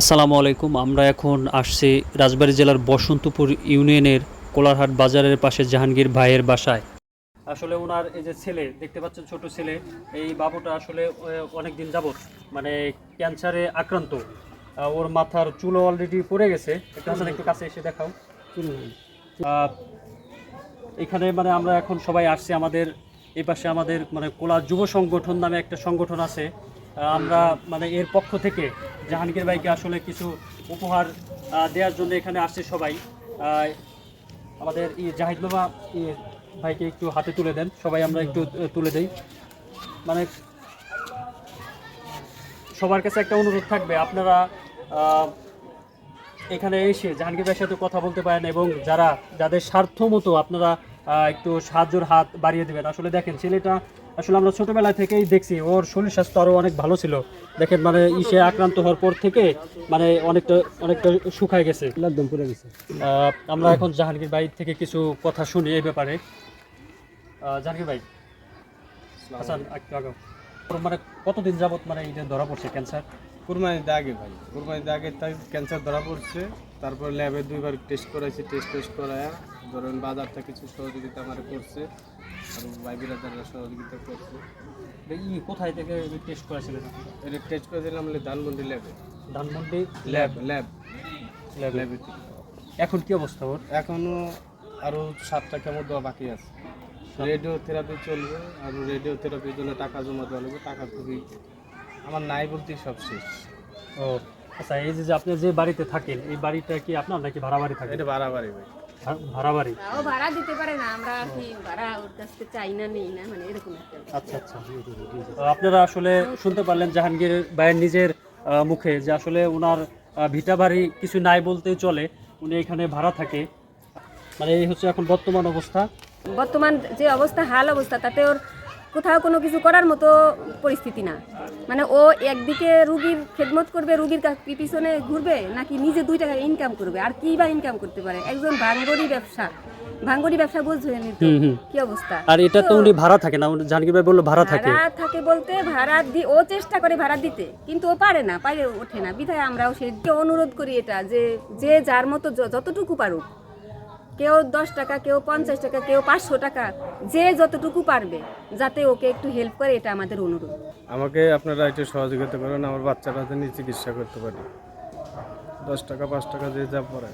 আসসালামু আলাইকুম, আমরা এখন আসছি রাজবাড়ী জেলার বসন্তপুর ইউনিয়নের কোলারহাট বাজারের পাশে জাহাঙ্গীর ভাইয়ের বাসায়। আসলে ওনার এই যে ছেলে, দেখতে পাচ্ছেন ছোট ছেলে, এই বাবুটা আসলে অনেক দিন যাবত মানে ক্যান্সারে আক্রান্ত। ওর মাথার চুলও অলরেডি পড়ে গেছে। একটু কাছে এসে দেখাও। এখানে মানে আমরা এখন সবাই আসছি, আমাদের এই পাশে আমাদের মানে কোলা যুব সংগঠন নামে একটা সংগঠন আছে। আমরা মানে এর পক্ষ থেকে জাহাঙ্গীর ভাইকে আসলে কিছু উপহার দেওয়ার জন্য এখানে আসছে সবাই। আমাদের ই জাহিদ বাবা ই ভাইকে একটু হাতে তুলে দেন। সবাই আমরা একটু তুলে দেই। মানে সবার কাছে একটা অনুরোধ থাকবে আপনারা এখানে এসে জাহাঙ্গীর ভাইয়ের সাথে কথা বলতে পারেন এবং যারা যাদের স্বার্থ মতো আপনারা একটু সাহায্যের হাত বাড়িয়ে দেবেন। আসলে দেখেন ছেলেটা আসলে আমরা ছোটবেলা থেকেই দেখছি ওর শরীর স্বাস্থ্য আরও অনেক ভালো ছিল। দেখেন মানে ইসে আক্রান্ত হওয়ার পর থেকে মানে অনেকটা অনেকটা শুকায় গেছে। একদম পুরো গেছে। আহ, আমরা এখন জাহাঙ্গীর ভাই থেকে কিছু কথা শুনি এই ব্যাপারে। জাহাঙ্গীর ভাই। হাসান একটু আগে মানে কতদিন যাবত মানে এটা ধরা পড়ছে ক্যান্সার? কুরবানিতে আগে ভাই কুরবানিতে আগে তাই ক্যান্সার ধরা পড়ছে। তারপর ল্যাবে দুইবার টেস্ট করাইছি টেস্ট টেস্ট করায় ধরেন বাজারটা কিছু সহযোগিতা আমার করছে আর ভাই বিরাদাররা সহযোগিতা করছে। ই কোথায় থেকে টেস্ট করেছিলেন এটা টেস্ট করে দিলাম হলে ধানমন্ডি ল্যাবে ধানমন্ডি ল্যাব ল্যাব ল্যাবে ল্যাবে এখন কি অবস্থা ওর? এখনও আরও সাতটা কেমন দেওয়া বাকি আছে। রেডিও থেরাপি চলবে আর রেডিও থেরাপির জন্য টাকা জমা দেওয়া লাগবে টাকা খুবই আমার নাই বলতেই সব শেষ। ও আচ্ছা এই যে যে আপনি যে বাড়িতে থাকেন এই বাড়িটা কি আপনার নাকি ভাড়া বাড়ি থাকে? এটা বাড়াবাড়ি ভাই। ভাড়া বাড়ি? ও ভাড়া দিতে পারে না আমরা কি ভাড়া ওর কাছ থেকে চাই না নেই না মানে এরকম একটা আচ্ছা আচ্ছা। আপনারা আসলে শুনতে পারলেন জাহাঙ্গীর ভাইয়ের নিজের মুখে যে আসলে ওনার ভিটা বাড়ি কিছু নাই বলতেই চলে উনি এখানে ভাড়া থাকে। মানে এই হচ্ছে এখন বর্তমান অবস্থা। বর্তমান যে অবস্থা হাল অবস্থা তাতে ওর কোথাও কোনো কিছু করার মতো পরিস্থিতি না। মানে ও একদিকে রুগীর খেদমত করবে রুগীর পিছনে ঘুরবে নাকি নিজে দুই টাকা ইনকাম করবে? আর কি বা ইনকাম করতে পারে? একজন ভাঙ্গরি ব্যবসা। ভাঙ্গরি ব্যবসা বুঝবেন। কি অবস্থা? আর এটা তো উনি ভাড়া থাকে না জাহাঙ্গীর ভাই বলল ভাড়া থাকে। ভাড়া থাকে বলতে ভাড়া দি ও চেষ্টা করে ভাড়া দিতে কিন্তু ও পারে না পারে ওঠে না। বিধায় আমরাও সে অনুরোধ করি এটা যে যে যার মতো যতটুকু পারুক। কেউ দশ টাকা, কেউ পঞ্চাশ টাকা, কেউ পাঁচশো টাকা, যে যতটুকু পারবে, যাতে ওকে একটু হেল্প করে, এটা আমাদের অনুরোধ। আমাকে আপনারা একটু সহযোগিতা করেন, আমার বাচ্চারা যেন চিকিৎসা করতে পারি। দশ টাকা, পাঁচ টাকা যে যা পড়ে।